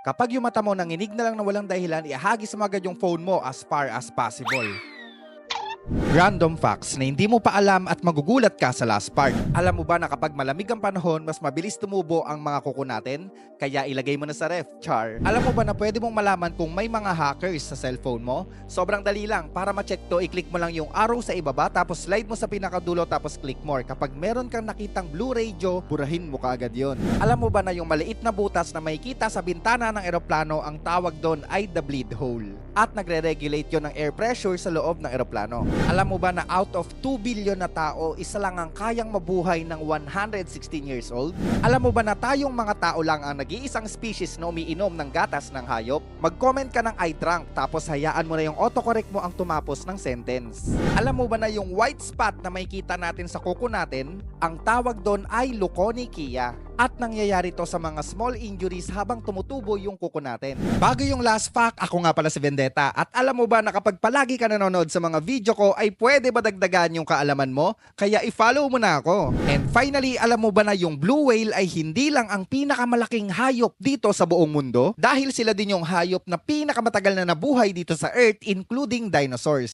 Kapag yung mata mo nanginig na lang na walang dahilan, ihagis mo agad yung phone mo as far as possible. Random facts na hindi mo pa alam at magugulat ka sa last part. Alam mo ba na kapag malamig ang panahon, mas mabilis tumubo ang mga kuko natin? Kaya ilagay mo na sa ref, char. Alam mo ba na pwede mong malaman kung may mga hackers sa cellphone mo? Sobrang dali lang. Para ma-check to, i-click mo lang yung arrow sa ibaba, tapos slide mo sa pinakadulo, tapos click more. Kapag meron kang nakitang blue radio, burahin mo kaagad yon. Alam mo ba na yung maliit na butas na makikita sa bintana ng eroplano, ang tawag doon ay the bleed hole. At nagre-regulate yon ng air pressure sa loob ng eroplano. Alam mo ba na out of 2 billion na tao, isa lang ang kayang mabuhay ng 116 years old? Alam mo ba na tayong mga tao lang ang nag-iisang species na umiinom ng gatas ng hayop? Mag-comment ka ng I drank tapos hayaan mo na yung autocorrect mo ang tumapos ng sentence. Alam mo ba na yung white spot na makikita natin sa kuko natin, ang tawag doon ay leukonychia. At nangyayari to sa mga small injuries habang tumutubo yung kuko natin. Bago yung last fact, ako nga pala si Vendetta. At alam mo ba na kapag palagi ka nanonood sa mga video ko, ay pwede ba dagdagan yung kaalaman mo? Kaya i-follow mo na ako. And finally, alam mo ba na yung blue whale ay hindi lang ang pinakamalaking hayop dito sa buong mundo? Dahil sila din yung hayop na pinakamatagal na nabuhay dito sa Earth including dinosaurs.